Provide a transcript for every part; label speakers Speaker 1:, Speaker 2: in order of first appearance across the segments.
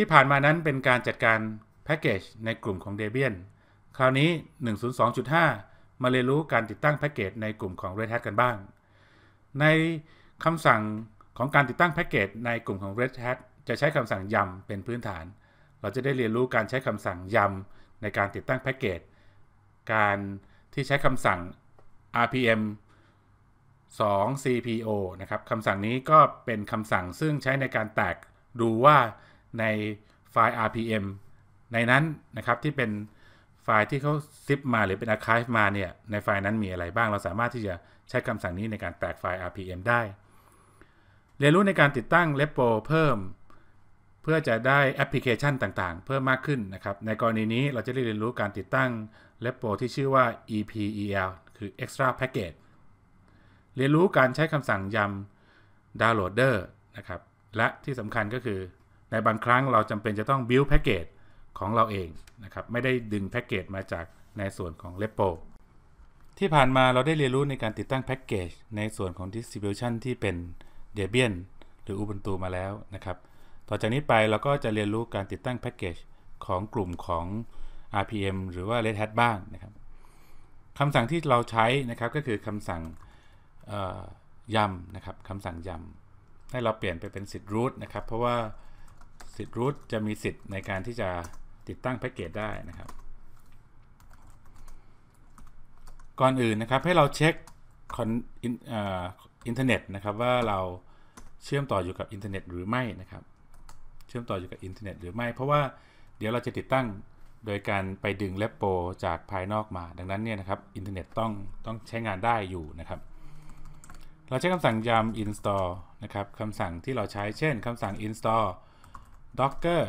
Speaker 1: ที่ผ่านมานั้นเป็นการจัดการแพ็กเกจในกลุ่มของ Debian คราวนี้ 102.5 มาเรียนรู้การติดตั้งแพ็กเกจในกลุ่มของ Red Hat กันบ้าง ในคำสั่งของการติดตั้งแพ็กเกจในกลุ่มของ Red Hat จะใช้คำสั่งยำเป็นพื้นฐาน เราจะได้เรียนรู้การใช้คำสั่งยำในการติดตั้งแพ็กเกจ การที่ใช้คำสั่ง rpm 2 cpo นะครับคำสั่งนี้ก็เป็นคำสั่งซึ่งใช้ในการแตกดูว่า ในไฟล์ rpm ในนั้นนะครับที่เป็นไฟล์ที่เขาซิปมาหรือเป็น archive มาเนี่ยในไฟล์นั้นมีอะไรบ้าง เราสามารถที่จะใช้คำสั่งนี้ในการแตกไฟล์ rpm ได้ เรียนรู้ในการติดตั้ง repo เพิ่ม เพื่อจะได้แอปพลิเคชันต่างๆ เพิ่มมากขึ้นนะครับ ในกรณีนี้เราจะได้เรียนรู้การติดตั้ง repo ที่ชื่อว่า epel คือ extra package เรียนรู้การใช้คำสั่งยำ downloader นะครับ และที่สำคัญก็คือ ในบางครั้งเราจำเป็นจะต้อง build package ของเราเองนะครับไม่ได้ดึงแพ็กเกจมาจากในส่วนของ repo ที่ผ่านมาเราได้เรียนรู้ในการติดตั้งแพ็กเกจในส่วนของ distribution ที่เป็น Debian หรือ Ubuntu มาแล้วนะครับ ต่อจากนี้ไปเราก็จะเรียนรู้การติดตั้งแพ็กเกจของกลุ่มของ RPM หรือว่า Red Hat บ้างนะครับคำสั่งที่เราใช้นะครับก็คือคำสั่งยำนะครับคำสั่งยำให้เราเปลี่ยนไปเป็นสิทธิ์ root นะครับ เพราะว่า สิทธิ์ root จะมีสิทธิ์ในการที่จะติดตั้งแพ็กเกจได้นะครับ ก่อนอื่นนะครับให้เราเช็คอินเทอร์เน็ตนะครับว่าเราเชื่อมต่ออยู่กับอินเทอร์เน็ตหรือไม่นะครับ เชื่อมต่ออยู่กับอินเทอร์เน็ตหรือไม่ เพราะว่าเดี๋ยวเราจะติดตั้งโดยการไปดึงเลปโปจากภายนอกมา ดังนั้นเนี่ยนะครับอินเทอร์เน็ตต้องต้องใช้งานได้อยู่นะครับ เราใช้คำสั่งยำ install นะครับคำสั่งที่เราใช้เช่นคำสั่ง install docker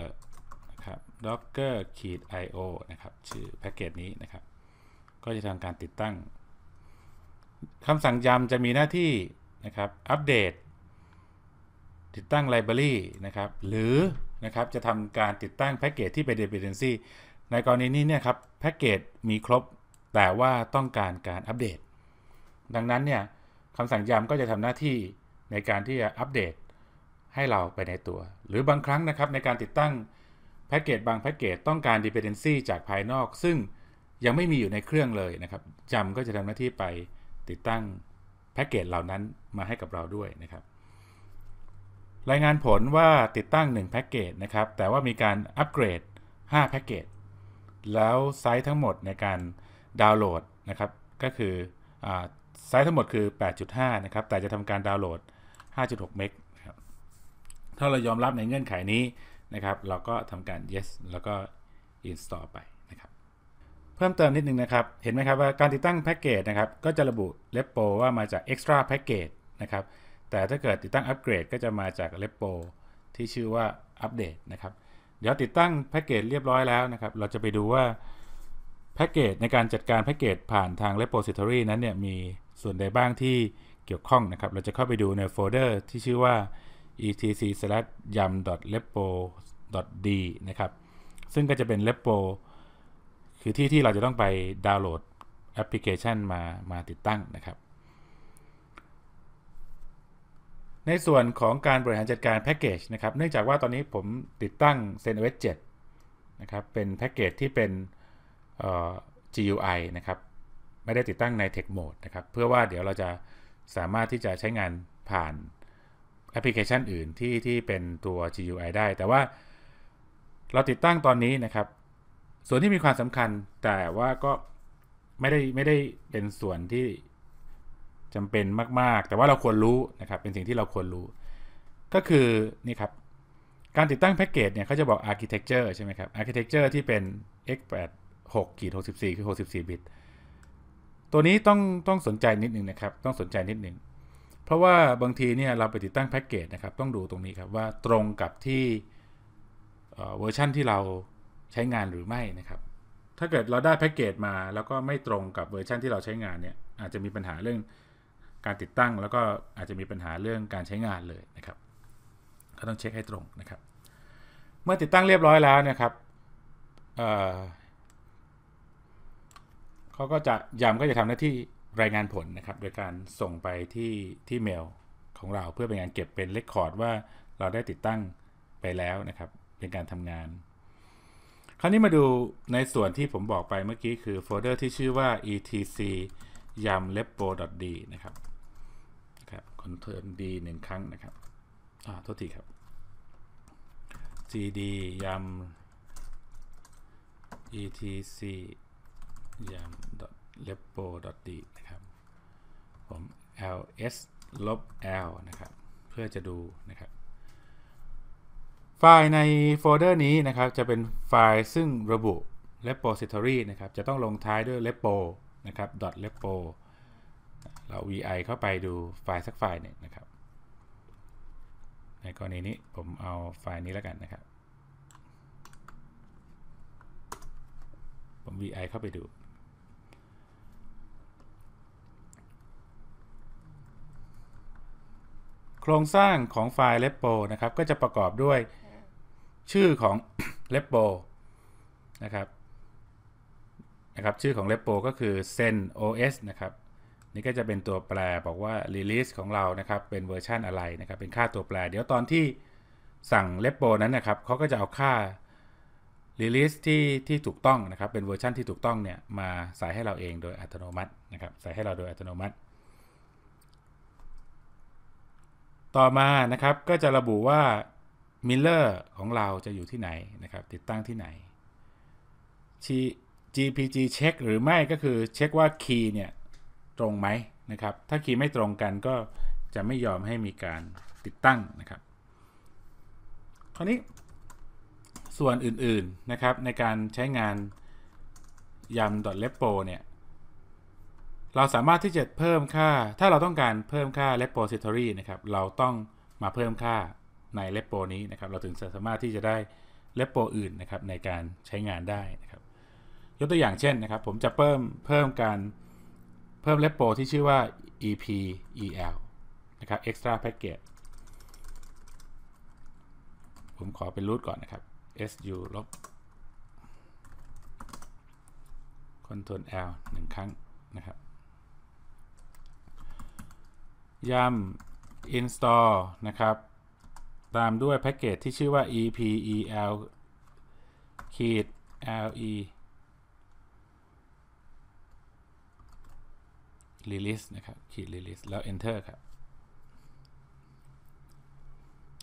Speaker 1: นะครับ docker ขีด io นะครับ ชื่อแพ็กเกจนี้นะครับ ก็จะทำการติดตั้งคำสั่งยำจะมีหน้าที่นะครับ อัปเดต ติดตั้งไลบรารีนะครับ หรือนะครับ จะทำการติดตั้งแพ็กเกจที่เป็น dependency ในกรณีนี้เนี่ยครับ แพ็กเกจมีครบ แต่ว่าต้องการการอัปเดต ดังนั้นเนี่ยคำสั่งยำก็จะทำหน้าที่ในการที่จะอัปเดต ให้เราไปในตัว หรือบางครั้งนะครับในการติดตั้งแพ็กเกจบางแพ็กเกจต้องการ dependency จากภายนอก ซึ่งยังไม่มีอยู่ในเครื่องเลยนะครับจำก็จะทำหน้าที่ไปติดตั้งแพ็กเกจเหล่านั้นมาให้กับเราด้วยนะครับ รายงานผลว่าติดตั้ง1แพ็กเกจนะครับ แต่ว่ามีการอัปเกรด5แพ็กเกจแล้วไซส์ทั้งหมดในการดาวน์โหลดนะครับก็คืออไซส์ทั้งหมดคือ 8.5 นะครับ แต่จะทำการดาวน์โหลด 5.6 เมก ถ้าเรายอมรับในเงื่อนไขนี้นะครับ เราก็ทำการ yes แล้วก็ install ไปนะครับเพิ่มเติมนิดนึงนะครับ เห็นไหมครับว่าการติดตั้งแพ็กเกจนะครับ ก็จะระบุ repo ว่ามาจาก extra package นะครับ แต่ถ้าเกิดติดตั้งอัปเกรดก็จะมาจาก repo ที่ชื่อว่า update นะครับ เดี๋ยวติดตั้งแพ็กเกจเรียบร้อยแล้วนะครับ เราจะไปดูว่าแพ็กเกจในการจัดการแพ็กเกจผ่านทาง repository นั้นเนี่ยมีส่วนใดบ้างที่เกี่ยวข้องนะครับ เราจะเข้าไปดูในโฟลเดอร์ที่ชื่อว่า etc/yam.repo.d นะครับ ซึ่งก็จะเป็น repo คือที่ที่เราจะต้องไปดาวน์โหลดแอปพลิเคชันมามาติดตั้งนะครับ ในส่วนของการบริหารจัดการแพ็กเกจนะครับ เนื่องจากว่าตอนนี้ผมติดตั้ง ZenOS 7นะครับ เป็นแพ็กเกจที่เป็น GUI นะครับ ไม่ได้ติดตั้งใน Tech Mode นะครับ เพื่อว่าเดี๋ยวเราจะสามารถที่จะใช้งานผ่าน แอปพลิเคชันอื่นที่ที่เป็นตัว GUI ได้ แต่ว่าเราติดตั้งตอนนี้นะครับ ส่วนที่มีความสำคัญแต่ว่าก็ไม่ได้ไม่ได้เป็นส่วนที่จำเป็นมาก ๆ แต่ว่าเราควรรู้นะครับ เป็นสิ่งที่เราควรรู้ ก็คือนี่ครับ การติดตั้งแพ็กเกจเนี่ยเขาจะบอก architecture ใช่ไหมครับ architecture ที่เป็น x86 ขีด64 คือ 64 บิต ตัวนี้ต้องต้องสนใจนิดนึงนะครับ ต้องสนใจนิดนึง เพราะว่าบางทีเนี่ยเราไปติดตั้งแพ็กเกจนะครับต้องดูตรงนี้ครับว่าตรงกับที่เวอร์ชันที่เราใช้งานหรือไม่นะครับ ถ้าเกิดเราได้แพ็กเกจมาแล้วก็ไม่ตรงกับเวอร์ชันที่เราใช้งานเนี่ยอาจจะมีปัญหาเรื่องการติดตั้งแล้วก็อาจจะมีปัญหาเรื่องการใช้งานเลยนะครับ ก็ต้องเช็คให้ตรงนะครับ เมื่อติดตั้งเรียบร้อยแล้วนะครับเขาก็จะยำก็จะทำหน้าที่ รายงานผลนะครับ โดยการส่งไปที่ที่เมลของเราเพื่อเป็นการเก็บเป็นเลคคอร์ดว่าเราได้ติดตั้งไปแล้วนะครับ เป็นการทำงาน คราวนี้มาดูในส่วนที่ผมบอกไปเมื่อกี้คือโฟลเดอร์ที่ชื่อว่า etc yum repo d นะครับนะครับ Ctrl D หนึ่งครั้งนะครับอ่าโทษทีครับ cd yum etc yum repo d นะครับผม ls ลบ l นะครับ เพื่อจะดูนะครับ ไฟล์ในโฟลเดอร์นี้นะครับ จะเป็นไฟล์ซึ่งระบุ repository นะครับ จะต้องลงท้ายด้วย repo นะครับ .repo เรา vi เข้าไปดูไฟล์สักไฟล์หนึ่งนะครับ ในกรณีนี้ผมเอาไฟล์นี้แล้วกันนะครับ ผม vi เข้าไปดู โครงสร้างของไฟล์ repo นะครับ ก็จะประกอบด้วยชื่อของ repo นะครับนะครับ ชื่อของ repo ก็คือ sen os นะครับ นี่ก็จะเป็นตัวแปรบอกว่า release ของเรานะครับ เป็นเวอร์ชันอะไรนะครับ เป็นค่าตัวแปร เดี๋ยวตอนที่สั่ง repo นั้นนะครับเขาก็จะเอาค่า release ที่ที่ถูกต้องนะครับ เป็นเวอร์ชันที่ถูกต้องเนี่ย มาใส่ให้เราเองโดยอัตโนมัตินะครับ ใส่ให้เราโดยอัตโนมัติ ต่อมานะครับก็จะระบุว่า Miller ของเราจะอยู่ที่ไหนนะครับ ติดตั้งที่ไหน GPG เช็คหรือไม่ก็คือเช็คว่าคีย์เนี่ยตรงไหมนะครับ ถ้าคีย์ไม่ตรงกันก็จะไม่ยอมให้มีการติดตั้งนะครับคราวนี้ส่วนอื่นๆนะครับในการใช้งานยำ .repo เนี่ย เราสามารถที่จะเพิ่มค่า ถ้าเราต้องการเพิ่มค่า repository นะครับ เราต้องมาเพิ่มค่าใน repo นี้นะครับ เราถึงจะสามารถที่จะได้ repo อื่นนะครับในการใช้งานได้นะครับ ยกตัวอย่างเช่นนะครับ ผมจะเพิ่มเพิ่มการเพิ่ม repo ที่ชื่อว่า epel นะครับ extra package ผมขอเป็น root ก่อนนะครับ su ลบ Control L หนึ่งครั้งนะครับ ยำ install นะครับ ตามด้วยแพ็กเกจที่ชื่อว่า epel ขีด le release นะครับ ขีด release แล้ว enter ครับ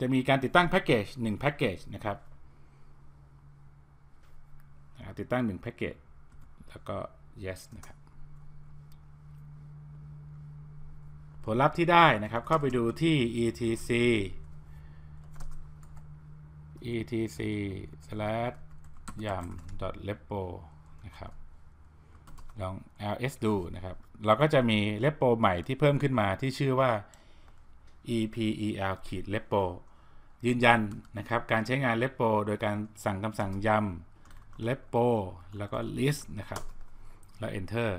Speaker 1: จะมีการติดตั้งแพ็กเกจ1แพ็กเกจนะครับติดตั้ง1แพ็กเกจแล้วก็ yes นะครับ ผลลัพธ์ที่ได้นะครับ เข้าไปดูที่ etc etc slash yum repo นะครับ ลอง ls ดูนะครับ เราก็จะมี repo ใหม่ที่เพิ่มขึ้นมาที่ชื่อว่า epel ขีด repo ยืนยันนะครับ การใช้งาน repo โดยการสั่งคำสั่งยำ repo แล้วก็ list นะครับ แล้ว enter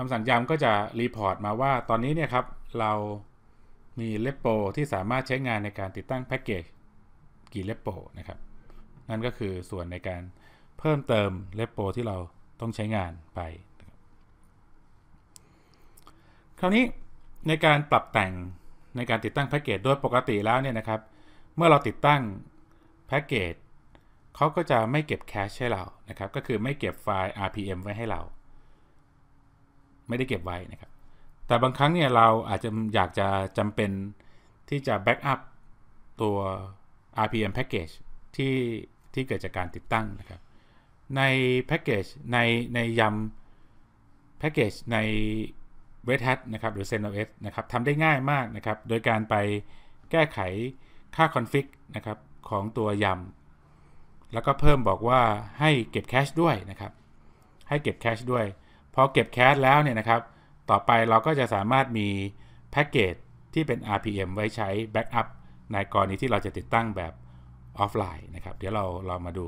Speaker 1: คำสั่งยำก็จะรีพอร์ตมาว่าตอนนี้เนี่ยครับ เรามี repo ที่สามารถใช้งานในการติดตั้งแพ็กเกจกี่ repo นะครับ นั่นก็คือส่วนในการเพิ่มเติม repo ที่เราต้องใช้งานไป คราวนี้ในการปรับแต่งในการติดตั้งแพ็กเกจโดยปกติแล้วเนี่ยนะครับ เมื่อเราติดตั้งแพ็กเกจเขาก็จะไม่เก็บแคชให้เรานะครับ ก็คือไม่เก็บไฟล์ RPM ไว้ให้เรา ไม่ได้เก็บไว้นะครับ แต่บางครั้งเนี่ยเราอาจจะอยากจะจำเป็นที่จะแบ็กอัพตัว RPM package ที่ที่เกิดจากการติดตั้งนะครับ ในแพ็กเกจในในยำแพ็กเกจใน Red Hat นะครับหรือ CentOS นะครับทำได้ง่ายมากนะครับ โดยการไปแก้ไขค่า config นะครับของตัวยำแล้วก็เพิ่มบอกว่าให้เก็บแคชด้วยนะครับ ให้เก็บแคชด้วย อเก็บแคชแล้วเนี่ยนะครับ ต่อไปเราก็จะสามารถมีแพ็กเกจที่เป็น RPM ไว้ใช้แบ็กอัพในกรณีที่เราจะติดตั้งแบบออฟไลน์นะครับ เดี๋ยวเราเรามาดู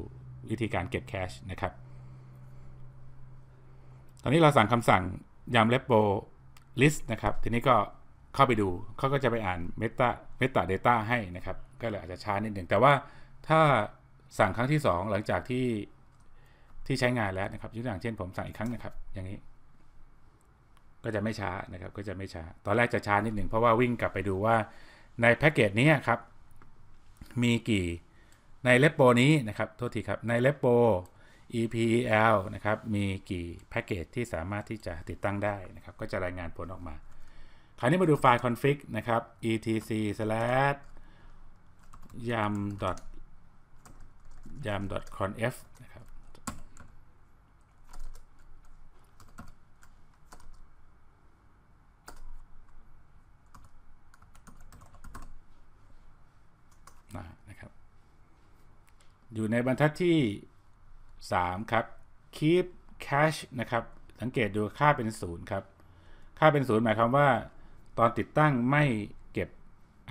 Speaker 1: วิธีการเก็บแคชนะครับ ตอนนี้เราสั่งคำสั่งยำ repo list นะครับ ทีนี้ก็เข้าไปดู เขาก็จะไปอ่าน meta meta data ให้นะครับ ก็เลยอาจจะช้านิดหนึ่ง แต่ว่าถ้าสั่งครั้งที่ 2 หลังจากที่ ที่ใช้งานแล้วนะครับยกตัวอย่างเช่นผมสั่งอีกครั้งนะครับ อย่างนี้ ก็จะไม่ช้านะครับ ก็จะไม่ช้า ตอนแรกจะช้านิดหนึ่งเพราะว่าวิ่งกลับไปดูว่าในแพ็กเกจนี้ครับ มีกี่ในเลปโปนี้นะครับโทษทีครับในเลปโป EPEL นะครับมีกี่แพ็กเกจที่สามารถที่จะติดตั้งได้นะครับ ก็จะรายงานผลออกมา คราวนี้มาดูไฟล์ config นะครับ etc slash yum yum conf นะครับ นะครับ อยู่ในบรรทัดที่ 3 ครับ keep cache นะครับ สังเกตดูค่าเป็น 0 ครับ ค่าเป็น 0 หมายความว่า ตอนติดตั้งไม่เก็บ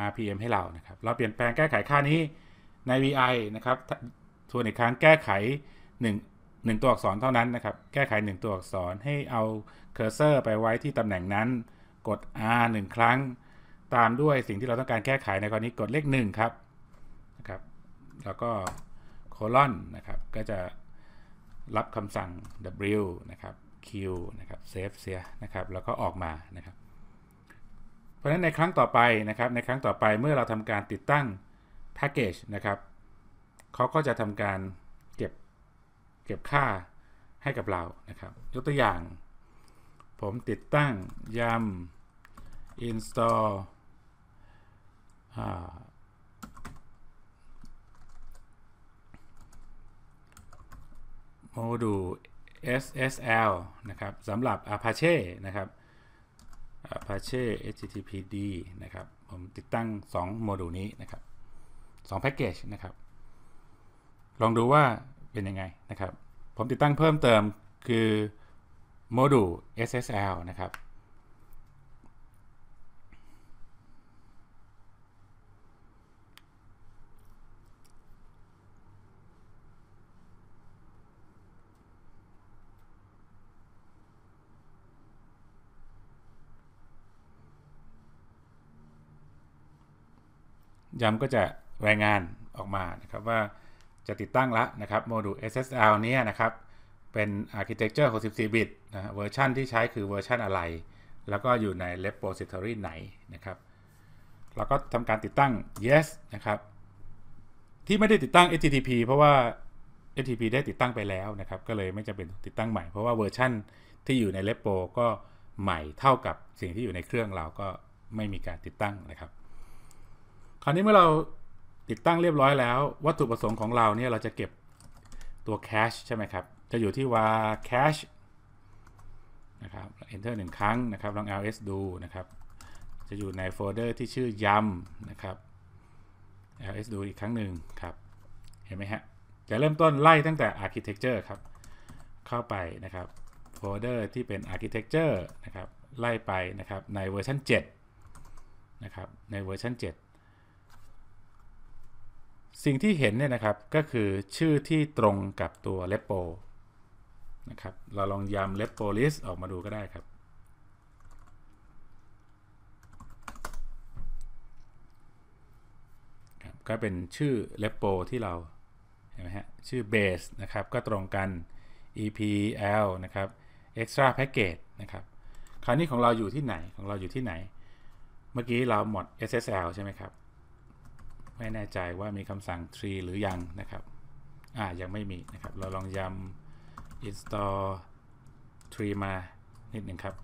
Speaker 1: RPM ให้เรานะครับ เราเปลี่ยนแปลงแก้ไขค่านี้ใน VI นะครับทวนอีกครั้งแก้ไข 1 1 ตัวอักษรเท่านั้นนะครับ แก้ไข 1 ตัวอักษรให้เอาเคอร์เซอร์ไปไว้ที่ตำแหน่งนั้น กด R 1 ครั้ง ตามด้วยสิ่งที่เราต้องการแก้ไขในกรณีกดเลข1ครับนะครับ แล้วก็ โคลอนนะครับก็จะรับคำสั่ง W นะครับ Q นะครับเซฟเสียนะครับแล้วก็ออกมานะครับ เพราะฉะนั้นในครั้งต่อไปนะครับในครั้งต่อไปเมื่อเราทำการติดตั้งแพ็กเกจนะครับเขาก็จะทำการเก็บเก็บค่าให้กับเรานะครับ ยกตัวอย่าง ผมติดตั้งยำ install โมดูล SSL นะครับสำหรับ Apache นะครับ Apache HTTPD นะครับ ผมติดตั้ง 2 โมดูลนี้นะครับ2แพ็กเกจนะครับ ลองดูว่าเป็นยังไงนะครับ ผมติดตั้งเพิ่มเติมคือโมดูล SSL นะครับ ยำก็จะรายงานออกมานะครับว่าจะติดตั้งแล้วนะครับโมดูล SSL นี้นะครับ เป็น Architecture 64 bit นะเวอร์ชันที่ใช้คือเวอร์ชันอะไร แล้วก็อยู่ใน repository ไหนนะครับเราก็ทำการติดตั้ง yes นะครับ ที่ไม่ได้ติดตั้ง HTTP เพราะว่า HTTP ได้ติดตั้งไปแล้วนะครับ ก็เลยไม่จำเป็นติดตั้งใหม่ เพราะว่าเวอร์ชันที่อยู่ใน repo ก็ใหม่เท่ากับสิ่งที่อยู่ในเครื่องเราก็ไม่มีการติดตั้งนะครับ คราวนี้เมื่อเราติดตั้งเรียบร้อยแล้ว วัตถุประสงค์ของเราเนี่ยเราจะเก็บตัว cache ใช่ไหมครับ จะอยู่ที่ว่า cache นะครับ enter หนึ่งครั้งนะครับ ลอง ls ดูนะครับ จะอยู่ในโฟลเดอร์ที่ชื่อยำนะครับ ls ดูอีกครั้งหนึ่งครับ เห็นไหมฮะ จะเริ่มต้นไล่ตั้งแต่ architecture ครับ เข้าไปนะครับ โฟลเดอร์ที่เป็น architecture นะครับ ไล่ไปนะครับ ในเวอร์ชัน7นะครับ ในเวอร์ชัน7 สิ่งที่เห็นเนี่ยนะครับก็คือชื่อที่ตรงกับตัว repo นะครับเราลองยำ repo list ออกมาดูก็ได้ครับ ก็เป็นชื่อ repo ที่เราเห็นไหมฮะชื่อ base นะครับก็ตรงกัน EPL นะครับ extra package นะครับคราวนี้ของเราอยู่ที่ไหนของเราอยู่ที่ไหน เมื่อกี้เราหมด SSL ใช่ไหมครับ ไม่แน่ใจว่ามีคำสั่ง tree หรือยังนะครับ อ่า ยังไม่มีนะครับ เราลองยำ install tree มานิดหนึ่งครับ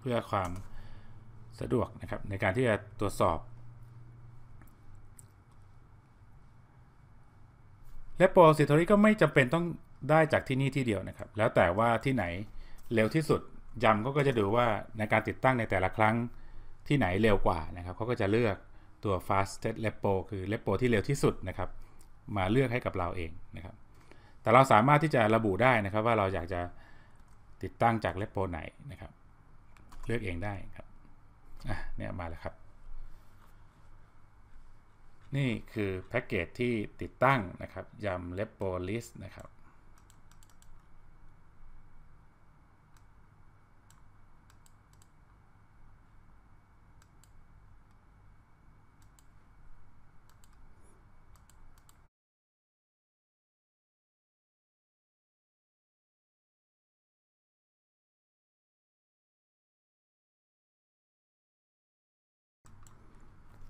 Speaker 1: เพื่อความสะดวกนะครับ ในการที่จะตรวจสอบ และ repository ก็ไม่จำเป็นต้องได้จากที่นี่ที่เดียวนะครับ แล้วแต่ว่าที่ไหนเร็วที่สุดยำก็จะดูว่าในการติดตั้งในแต่ละครั้งที่ไหนเร็วกว่านะครับเขาก็จะเลือก ตัว fastest repo คือ repo ที่เร็วที่สุดนะครับ มาเลือกให้กับเราเองนะครับ แต่เราสามารถที่จะระบุได้นะครับ ว่าเราอยากจะติดตั้งจาก repo ไหนนะครับ เลือกเองได้ครับอะเนี่ยมาแล้วครับ นี่คือแพ็กเกจที่ติดตั้งนะครับยำ repo list นะครับ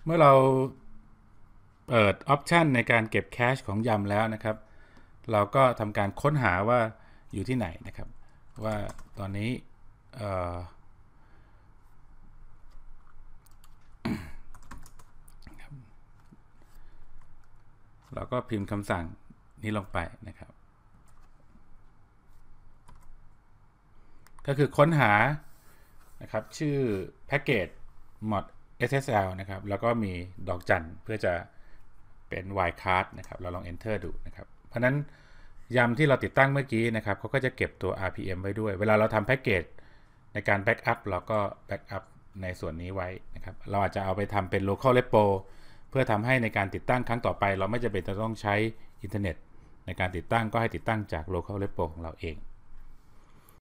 Speaker 1: เมื่อเราเปิดออปชันในการเก็บแคชของยำแล้วนะครับ เราก็ทำการค้นหาว่าอยู่ที่ไหนนะครับ ว่าตอนนี้เราก็พิมพ์คำสั่งนี้ลงไปนะครับ ก็คือค้นหานะครับ ชื่อแพ็กเกจ mod SSL นะครับ แล้วก็มีดอกจันเพื่อจะเป็น wildcard นะครับ เราลอง enter ดูนะครับ เพราะนั้นยำที่เราติดตั้งเมื่อกี้นะครับเขาก็จะเก็บตัว RPM ไว้ด้วย เวลาเราทำแพ็กเกจในการ backup เราก็ backup ในส่วนนี้ไว้นะครับ เราอาจจะเอาไปทำเป็น local repo เพื่อทำให้ในการติดตั้งครั้งต่อไป เราไม่จำเป็นจะต้องใช้อินเทอร์เน็ต ในการติดตั้งก็ให้ติดตั้งจาก local repo ของเราเอง